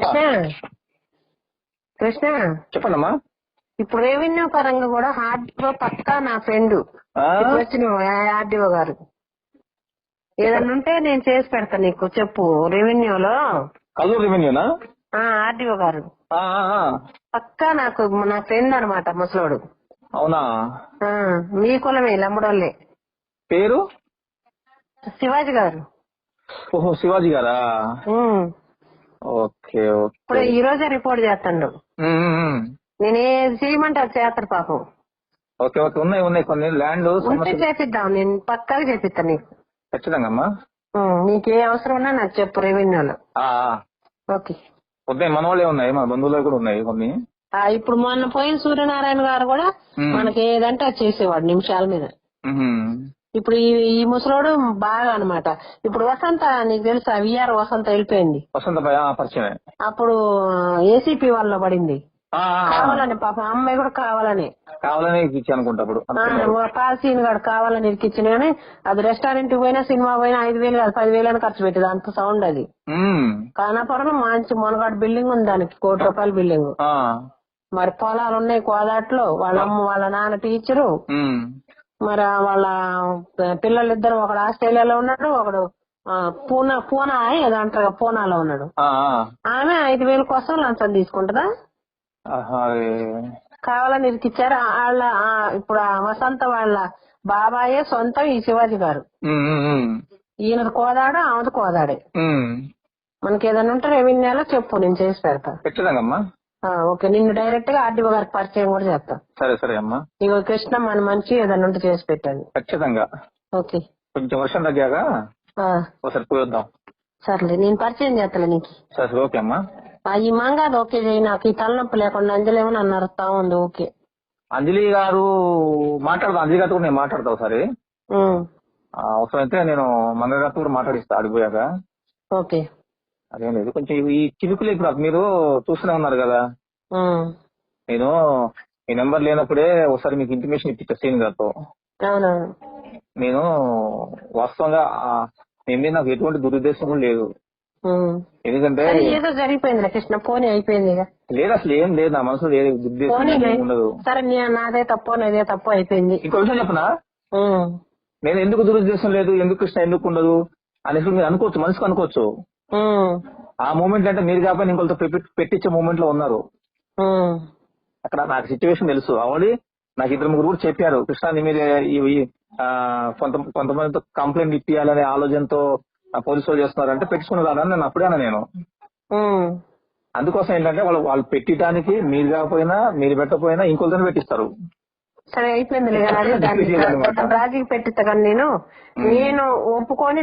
కృష్ణ. కృష్ణ. చెప్పండమ్మా. ఇప్పుడు రెవెన్యూ పరంగా కూడా హార్డీఓ పక్కా నా ఫ్రెండ్. వచ్చిన ఆర్డీఓ గారు. ఏదన్నా ఉంటే నేను చేసి పెడతా నీకు చెప్పు. రెవెన్యూలో. కల్లూరు రెవెన్యూనా? ఆర్డీఓ గారు. పక్కా నాకు నా ఫ్రెండ్ అనమాట ముసలోడు. అవునా? మీ కులమే లమ్మడోళ్ళే పేరు? శివాజీ గారు. ఓహో శివాజీ గారా. ఓకే ఇప్పుడు ఈ రోజే రిపోర్ట్ చేస్తాడు. నేను ఏది చేయమంటే అది చేస్తాడు పాపం. Okay okay. ఉన్నాయి ఉన్నాయి కొన్ని. ల్యాండ్ ఉంటే చేపిద్దాం నేను పక్కాగా చేపిస్తా నీకు. ఖచ్చితంగా అమ్మా. నీకు ఏ అవసరం ఉన్నా నాకు చెప్పు రెవెన్యూలో ఆ. ఓకే. ఉన్నాయి మన వాళ్ళే ఉన్నాయి మన బంధువులు కూడా ఉన్నాయి కొన్ని. ఆ, ఇప్పుడు మొన్న పోయిన సూర్యనారాయణ గారు కూడా. మనకి ఏదంటే అది చేసేవాడు నిమిషాల మీద. ఇప్పుడు ఈ ముసలోడు బాగా అన్నమాట ఇప్పుడు వసంత నీకు తెలుసా విఆర్ వసంత వెళ్ళిపోయింది వసంత అప్పుడు ఏసీపీ వాళ్ళలో పడింది. కావాలని పాపం అమ్మాయి కూడా కావాలని కావాలని అనుకుంటా అప్పుడు. పాలసీని కూడా కావాలని ఇరికిచ్చిన కానీ అది రెస్టారెంట్ పోయినా సినిమా పోయినా ఐదు వేలు కాదు పది వేలు అని ఖర్చు పెట్టేది అంత సౌండ్ అది ఉమ్. కానాపురంలో మంచి మునగాడు బిల్డింగ్ ఉంది దానికి కోటి రూపాయల బిల్డింగ్. మరి పొలాలు ఉన్నాయి కోదాట్లో వాళ్ళ అమ్మ వాళ్ళ నాన్న టీచరు. మరి వాళ్ళ పిల్లలిద్దరు ఒకడు ఆస్ట్రేలియాలో ఉన్నాడు ఒకడు పూనా పూనా ఏదో అంటారు పూనాలో ఉన్నాడు. ఆమె ఐదు వేల కోసం లంచం తీసుకుంటుందా అరే. కావాలని ఇరికిచ్చారు వాళ్ళ ఆ, ఇప్పుడు వసంత వాళ్ళ బాబాయే సొంతం ఈ శివాజీ గారు. ఈయనది కోదాడు ఆమెది కోదాడే. మనకి ఏదైనా ఉంటే రెవెన్యూలో చెప్పు నేను చేసి పెడతా ఓకే. నిన్ను డైరెక్ట్గా ఆర్డీఓ గారికి పరిచయం కూడా చేస్తా. సరే సరే అమ్మా. ఇగో కృష్ణ మన మంచి ఏదైనా ఉంటే చేసి పెట్టండి. ఖచ్చితంగా. ఓకే. కొంచెం వర్షం తగ్గాక ఆ, ఒకసారి పోయొద్దాం సర్లే నేను పరిచయం చేస్తాను నీకు. సరే సరే ఓకే అమ్మా. ఈ మంగాది ఓకే చేయి నాకు. ఈ తలనొప్పి లేకుండా అంజలేమో నన్ను అరుస్తా ఉంది ఓకే. అంజలి గారు మాట్లాడదాం? అంజలి గారితో నేను మాట్లాడతా ఒకసారి. ఆ, అవసరమైతే నేను మంగ గారితో కూడా మాట్లాడిస్తా అడిగిపోయాక ఓకే. అదేం లేదు. కొంచెం ఈ చిలుకులు ఇప్పుడు మీరు చూస్తూనే ఉన్నారు కదా. నేను మీ నెంబర్ లేనప్పుడే ఒకసారి మీకు ఇంటిమేషన్ ఇప్పించా సీన్ గారితో. నేను వాస్తవంగా మీ మీద నాకు ఎటువంటి దురుద్దేశం లేదు. ఎందుకంటే సరే ఏదో జరిగిపోయింది కృష్ణ పోనీ అయిపోయింది ఇక. లేదు అసలు ఏం లేదు నా మనసులో ఏ ఉండదు. సరే నాదే తప్పు నాదే తప్పు అయిపోయింది. ఇంకో విషయం చెప్పనా? నేను ఎందుకు దురుద్దేశం లేదు ఎందుకు కృష్ణ ఎందుకు ఉండదు అనేసి మీరు అనుకోవచ్చు మనసుకు అనుకోవచ్చు. ఆ. మూమెంట్ అంటే మీరు కాకపోయినా ఇంకొకరితో పెట్టి- పెట్టించే మూమెంట్లో ఉన్నారు. అక్కడ నాకు సిచ్యువేషన్ తెలుసు. ఆల్రెడీ నాకు ఇద్దరు ముగ్గురు కూడా చెప్పారు. కృష్ణ నీ మీద ఈ- ఈ, ఆ, కొంత కొంతమందితో కంప్లైంట్ ఇప్పించాలనే ఆలోచనతో పోలీసు వాళ్ళు చేస్తున్నారంటే పెట్టుకున్నారు నేను అప్పుడే అన్నా నేను. అందుకోసం ఏంటంటే వాళ్ళు వాళ్ళు పెట్టడానికి మీరు కాకపోయినా మీరు పెట్టకపోయినా ఇంకొకరిని పెట్టిస్తారు. సరే అయిపోయింది రాజీకి పెట్టిస్తా నేను. నేను ఒప్పుకొని